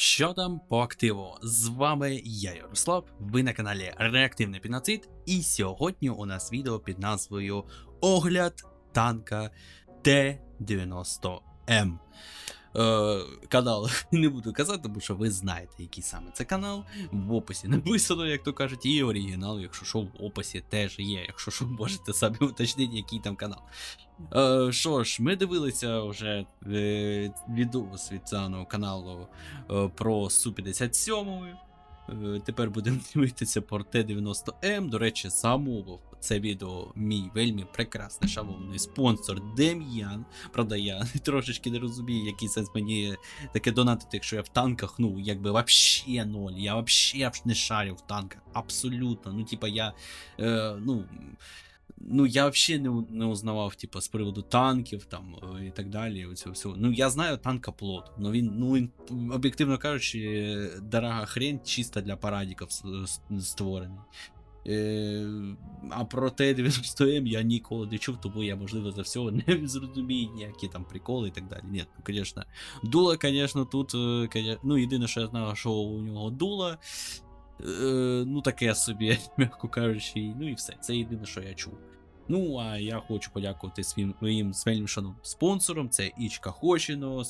Що там по активу? З вами я, Ярослав, ви на каналі Реактивний Піноцид, і сьогодні у нас відео під назвою Огляд танка Т-90М. Е, канал не буду казати, тому що ви знаєте, який саме це канал. В описі написано, як то кажуть, і оригінал, якщо що, в описі теж є. Якщо що, можете самі уточнити, який там канал. Е, Що ж, ми дивилися вже е, відос від даного каналу е, про Су-57. Е, Тепер будемо дивитися про Т-90М. До речі, замовив це відео мій вельми прекрасний шановний спонсор Дем'ян. Правда, я трошечки не розумію, який сенс мені таке донатити, якщо я в танках, ну, якби вообще ноль. Я вообще не шарю в танках. Абсолютно. Ну, типа, я. Е, ну. Ну, я вообще не, не узнавав, типу, з приводу танків там і так далі. Оцього всього. Ну, я знаю танка плот. Ну він, ну він, об'єктивно кажучи, дорога хрень чисто для парадіків с- створений. Е, а про Т-90М я ніколи не чув, тому я, можливо, за всього не зрозумію ніякі там приколи і так далі. Ні, ну, звісно. Дуло, звісно, тут. Ну, єдине, що я знаю, що у нього дуло. Е, ну, таке собі, м'яко кажучи, ну і все. Це єдине, що я чув. Ну, а я хочу подякувати своїм своїм своїм шановним спонсорам. Це Ічка Хочіно,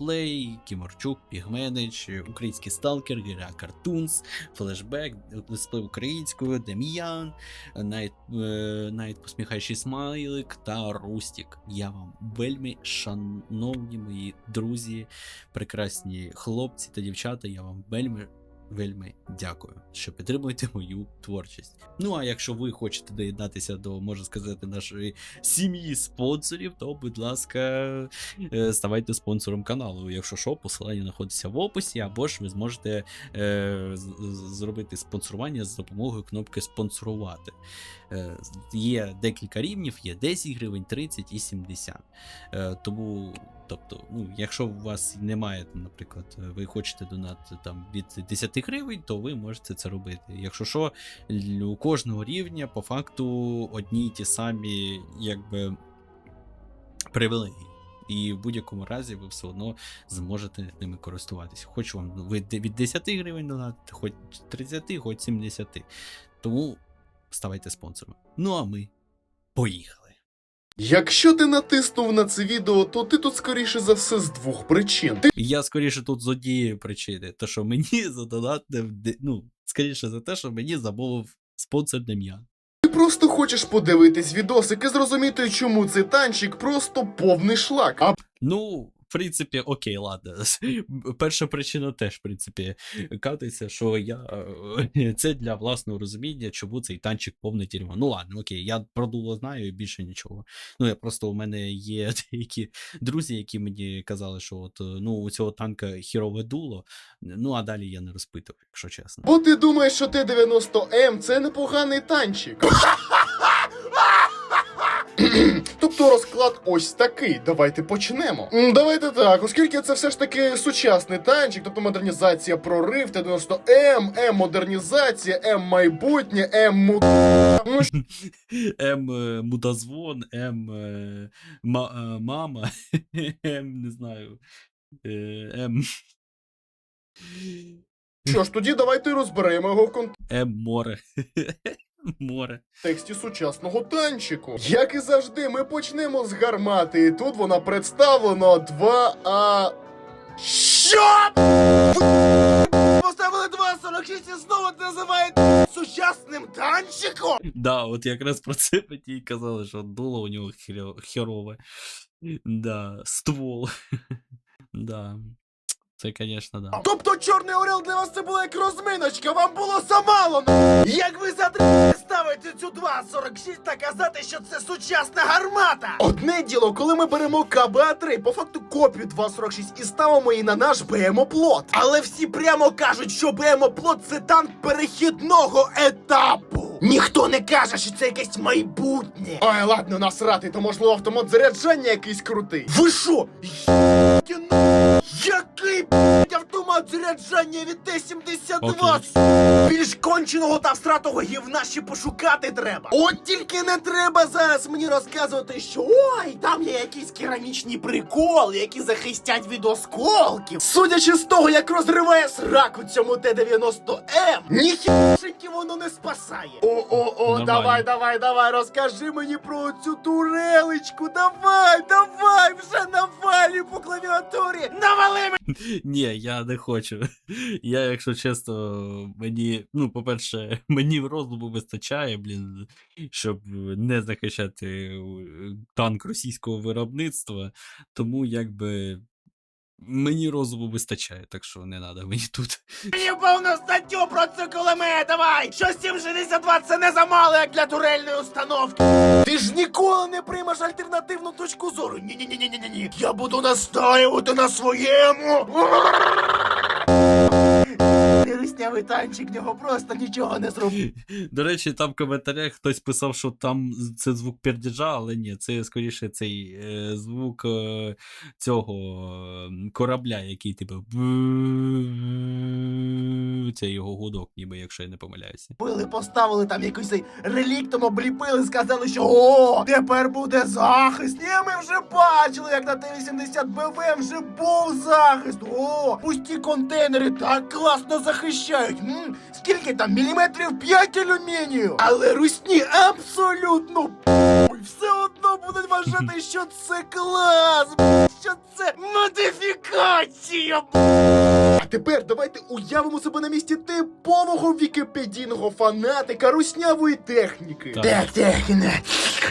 Play, Кіморчук, Пігменич, Український Сталкер, Гіра Картунс, Флешбек, Лесплей українською, Дем'ян, навіть, е, навіть посміхаючий смайлик та Рустік. Я вам вельми шановні мої друзі, прекрасні хлопці та дівчата. Я вам вельми вельми дякую, що підтримуєте мою творчість. Ну а якщо ви хочете доєднатися до, можна сказати, нашої сім'ї спонсорів, то, будь ласка, е, ставайте спонсором каналу. Якщо що, посилання знаходиться в описі, або ж ви зможете е, зробити спонсорування з допомогою кнопки спонсорувати. Е, є декілька рівнів, є 10 гривень, 30 і 70. Е, тому, тобто, ну, якщо у вас немає, наприклад, ви хочете донати там від 10 гривень, то ви можете це робити. Якщо що, у кожного рівня по факту одні й ті самі, якби привілегії. І в будь-якому разі ви все одно зможете ними користуватися. Хоч вам ну, ви від 10 гривень донатите, хоч 30, хоч 70. Тому ставайте спонсорами. Ну а ми поїхали. Якщо ти натиснув на це відео, то ти тут скоріше за все з двох причин. Ти Я скоріше тут з однієї причини, то що мені задонатив, де- ну, скоріше за те, що мені замовив спонсор Дем'ян. просто хочеш подивитись відосик і зрозуміти, чому цей танчик просто повний шлак. А Ну, в принципі, окей, ладно. Перша причина теж, в принципі, катиться, що я е, це для власного розуміння, чому цей танчик повне дерьмо. Ну ладно, окей, я про дуло знаю і більше нічого. Ну, я просто у мене є деякі друзі, які мені казали, що от е, ну у цього танка хірове дуло. Ну а далі я не розпитував, якщо чесно. бо ти думаєш, що Т-90М це непоганий танчик. Тобто розклад ось такий. Давайте почнемо. Давайте так, оскільки це все ж таки сучасний танчик, тобто модернізація прорив, Т-90М, М модернізація, М майбутнє, М му... М е, мудозвон, М е, е, мама, М не знаю. М. Що ж, тоді давайте розберемо його в М море. Море. контексті сучасного танчику. Як і завжди, ми почнемо з гармати, і тут вона представлена 2А. Що? Поставили 2.46 і знову називають сучасним танчиком. Да, от якраз про це мені і казали, що дуло у нього херове. Да, ствол. Да. Це, звісно, да. Тобто Чорний Орел для вас це була як розминочка, вам було замало. Як ви ставити цю 2.46 та казати, що це сучасна гармата? Одне діло, коли ми беремо КБА-3, по факту копію 2.46 і ставимо її на наш БМО-плот. Але всі прямо кажуть, що БМО плот це танк перехідного етапу. Ніхто не каже, що це якесь майбутнє. Ой, ладно, насрати, то можливо автомат заряджання якийсь крутий. Ви що? на- Який б***ь, автомат заряджання від Т-72? Більш конченого та всратого гівна ще пошукати треба. От тільки не треба зараз мені розказувати, що ой, там є якісь керамічні приколи, які захистять від осколків. Судячи з того, як розриває сраку цьому Т-90М, ніхішеньки воно не спасає. О-о-о, Нормально. давай, давай, давай, розкажи мені про цю турелечку. Давай, давай, вже навалі по клавіатурі. Навали Ні, я не хочу. Я, якщо чесно, мені, ну, по-перше, мені розуму вистачає, блін, щоб не захищати е, танк російського виробництва, тому якби. Мені розуму вистачає, так що не треба мені тут. Мені повну статтю про цю кулемет, давай! Що 762 це не замало, як для турельної установки. Ти ж ніколи приймеш альтернативну точку зору. Ні-ні-ні-ні-ні. Я буду настаювати на своєму. Вируснявий танчик, нього просто нічого не зробив. До речі, там в коментарях хтось писав, що там це звук пердіжа, але ні, це скоріше цей е, звук е, цього корабля, який типу. Це його гудок, ніби, якщо я не помиляюся. Били, поставили там якийсь цей реліктом, обліпили, сказали, що о, тепер буде захист. Ні, ми вже бачили, як на Т-80 БВ вже був захист. О, пусті контейнери так класно захищають. М, скільки там міліметрів 5 алюмінію. Але русні абсолютно. Все одно будуть вважати, що це клас, що це модифікація. А тепер давайте уявимо себе на місці типового вікіпедійного фанатика руснявої техніки. Так. так, так,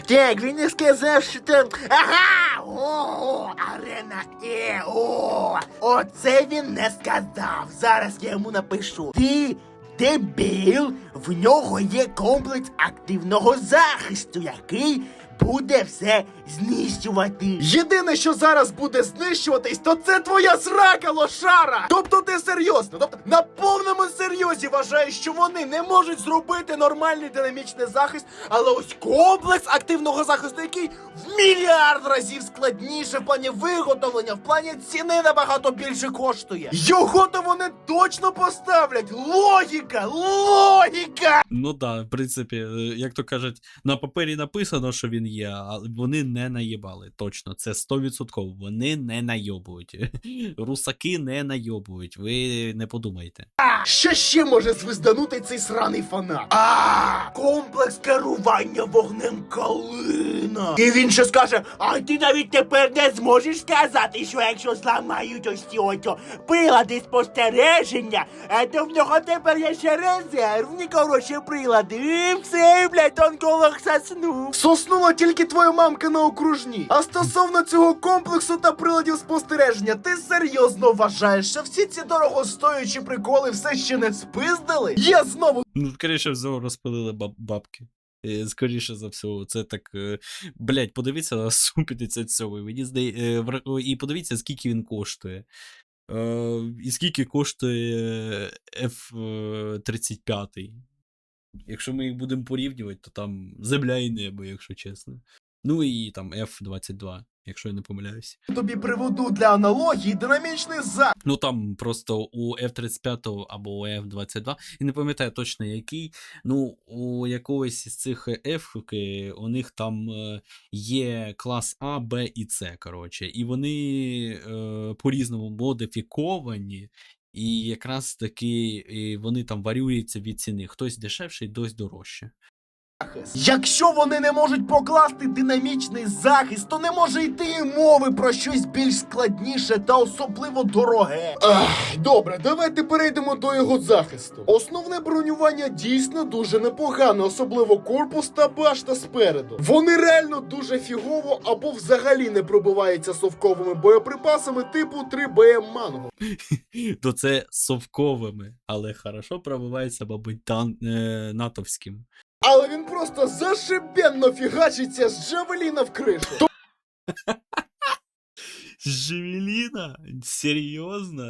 так, він не сказав, що там. Ага! О, арена Е, о! Оце він не сказав. Зараз я йому напишу. Ти дебіл, в нього є комплекс активного захисту, який буде все знищувати. Єдине, що зараз буде знищуватись, то це твоя срака, лошара! Тобто ти серйозно, тобто на повному серйозі вважаєш, що вони не можуть зробити нормальний динамічний захист, але ось комплекс активного захисту, який в мільярд разів складніше в плані виготовлення, в плані ціни набагато більше коштує. Його то вони точно поставлять. Логіка! Логіка! Ну так, в принципі, е, як то кажуть, на папері написано, що він є, але вони не наїбали. Точно, це 100%. Вони не найобують. Русаки не найобують, ви не подумайте. Що ще може звизданути цей сраний фанат? А, комплекс керування вогнем калина. І він ще скаже: а ти навіть тепер не зможеш сказати, що якщо зламають ось ці ото прилади спостереження, е, то в нього тепер є ще резервні хороші прилади. І все, блядь, онколог соснув. Соснула тільки твоя мамка на окружній. А стосовно цього комплексу та приладів спостереження, ти серйозно вважаєш, що всі ці дорогостоючі приколи все ще не спиздили? Я знову Ну, скоріше всього, розпилили баб- бабки. Е, Скоріше за всього, це так. е, Блять, подивіться на сум 57. Мені здає, е, і подивіться, скільки він коштує. І скільки коштує F-35. Якщо ми їх будемо порівнювати, то там земля і небо, якщо чесно. Ну і там F-22, якщо я не помиляюся. тобі приведу для аналогії динамічний захист. Ну там просто у F-35 або у F-22, і не пам'ятаю точно який. Ну, у якогось із цих F, у них там е, є клас А, Б і С, коротше. І вони е, по-різному модифіковані. І якраз таки і вони там варюються від ціни. Хтось дешевший, хтось дорожче. Якщо вони не можуть покласти динамічний захист, то не може йти і мови про щось більш складніше та особливо дороге. Ах, добре, давайте перейдемо до його захисту. Основне бронювання дійсно дуже непогане, особливо корпус та башта спереду. Вони реально дуже фігово або взагалі не пробиваються совковими боєприпасами типу 3BM Манго. То це совковими, але хорошо пробивається, мабуть, тан, е, натовським. Але він просто зашибенно фігачиться з Джавеліна в кришу. Жевеліна? Серйозно?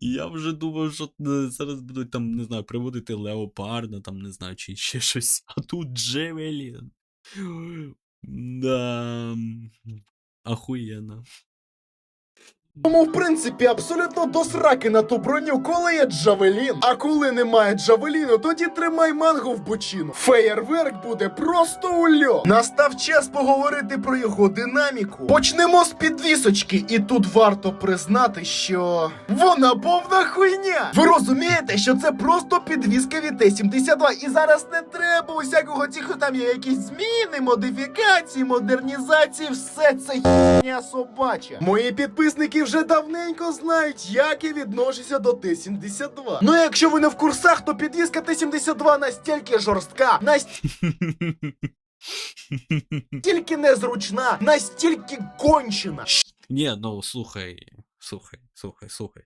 Я вже думав, що е, зараз будуть там, не знаю, приводити Леопарда, там, не знаю, чи ще щось. А тут Джевелін. Да. Ахуєнно. Тому, в принципі, абсолютно до сраки на ту броню, коли є Джавелін. А коли немає Джавеліну, тоді тримай мангу в бочину. Феєрверк буде просто ульо. Настав час поговорити про його динаміку. Почнемо з підвісочки, і тут варто признати, що вона повна хуйня. Ви розумієте, що це просто підвіска від Т-72, і зараз не треба усякого тихо, там є якісь зміни, модифікації, модернізації, все це хіня собача. Мої підписники вже давненько знають, як я відношуся до Т-72. Ну, якщо ви не в курсах, то підвіска Т-72 настільки жорстка, настільки незручна, настільки кончена. Ні, ну слухай, слухай, слухай, слухай.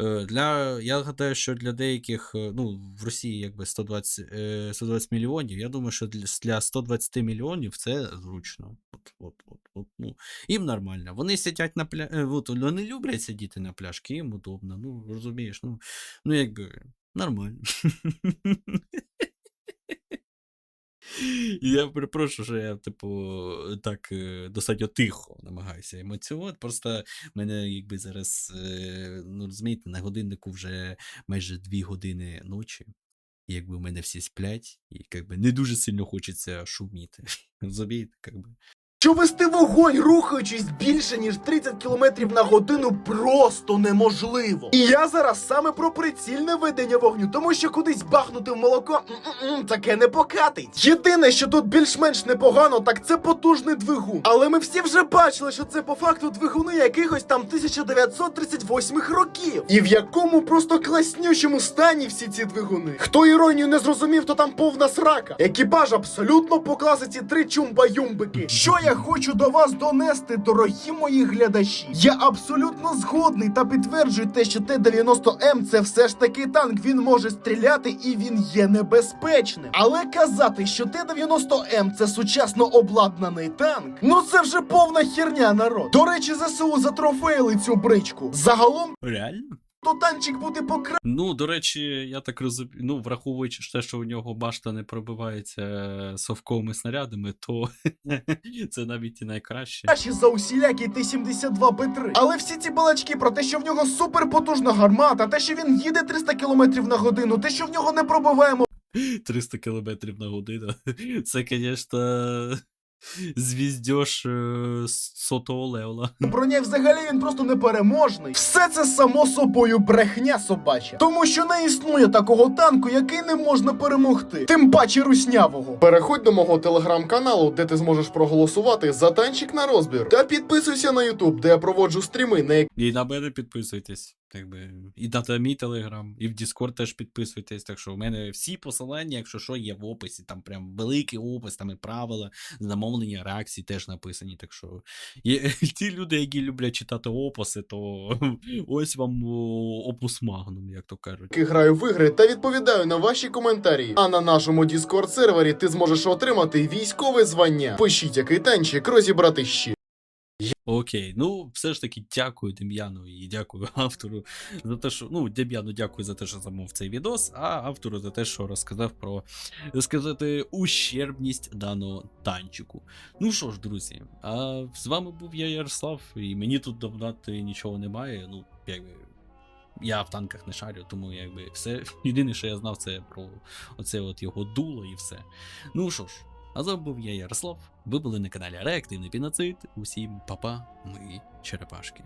Е, для, я гадаю, що для деяких, е, ну, в Росії якби 120, е, 120 мільйонів, я думаю, що для, для 120 мільйонів це зручно. От, от, от, от, ну, їм нормально. Вони сидять на пля... е, вони люблять сидіти на пляшки, їм удобно. Ну, розумієш, ну, ну якби нормально. Я перепрошую, що я, типу, так е, достатньо тихо намагаюся емоціонувати. Просто мене якби зараз, е, ну розумієте, на годиннику вже майже дві години ночі. І якби в мене всі сплять, і якби не дуже сильно хочеться шуміти. Розумієте, якби. Що вести вогонь, рухаючись більше ніж 30 км на годину, просто неможливо. І я зараз саме про прицільне ведення вогню, тому що кудись бахнути в молоко таке не покатить. Єдине, що тут більш-менш непогано, так це потужний двигун. Але ми всі вже бачили, що це по факту двигуни якихось там 1938 років. І в якому просто класнючому стані всі ці двигуни. Хто іронію не зрозумів, то там повна срака. Екіпаж абсолютно по класиці три чумба-юмбики. Що я хочу до вас донести, дорогі мої глядачі? Я абсолютно згодний та підтверджую те, що Т-90М це все ж таки танк. Він може стріляти і він є небезпечним. Але казати, що Т-90М це сучасно обладнаний танк, ну це вже повна херня, народ. До речі, ЗСУ затрофеїли цю бричку. Загалом, Реально? То танчик буде покра... Ну, до речі, я так розумію, ну, враховуючи те, що у нього башта не пробивається е, совковими снарядами, то це навіть і найкраще. Краще за усілякі Т-72Б3. Але всі ці балачки про те, що в нього суперпотужна гармата, те, що він їде 300 км на годину, те, що в нього не пробиваємо 300 км на годину. Це, звісно, звіздьош е, сотого левела. броня, взагалі він просто непереможний. Все це само собою брехня собача. Тому що не існує такого танку, який не можна перемогти. Тим паче руснявого. Переходь до мого телеграм-каналу, де ти зможеш проголосувати за танчик на розбір. Та підписуйся на Ютуб, де я проводжу стріми, на І на мене підписуйтесь. Якби, і мій телеграм, і в Discord теж підписуйтесь. Так що у мене всі посилання, якщо що, є в описі. Там прям великий опис, там і правила, замовлення реакцій теж написані. Так що є, ті люди, які люблять читати описи, то ось вам опус магнум, як то кажуть. граю в ігри та відповідаю на ваші коментарі. А на нашому Discord сервері ти зможеш отримати військове звання. Пишіть, який танчик розібрати ще. Окей, ну все ж таки дякую Дем'яну і дякую автору за те, що. Ну, Дем'яну дякую за те, що замов цей відос, а автору за те, що розказав про сказати ущербність даного танчику. Ну що ж, друзі, а з вами був я, Ярослав, і мені тут додати нічого немає. Ну, якби. Я в танках не шарю, тому якби все. Єдине, що я знав, це про оце от його дуло і все. Ну що ж, а з вами був я, Ярослав. Ви були на каналі Реактивний Піноцид. Усім па-па, ми черепашки.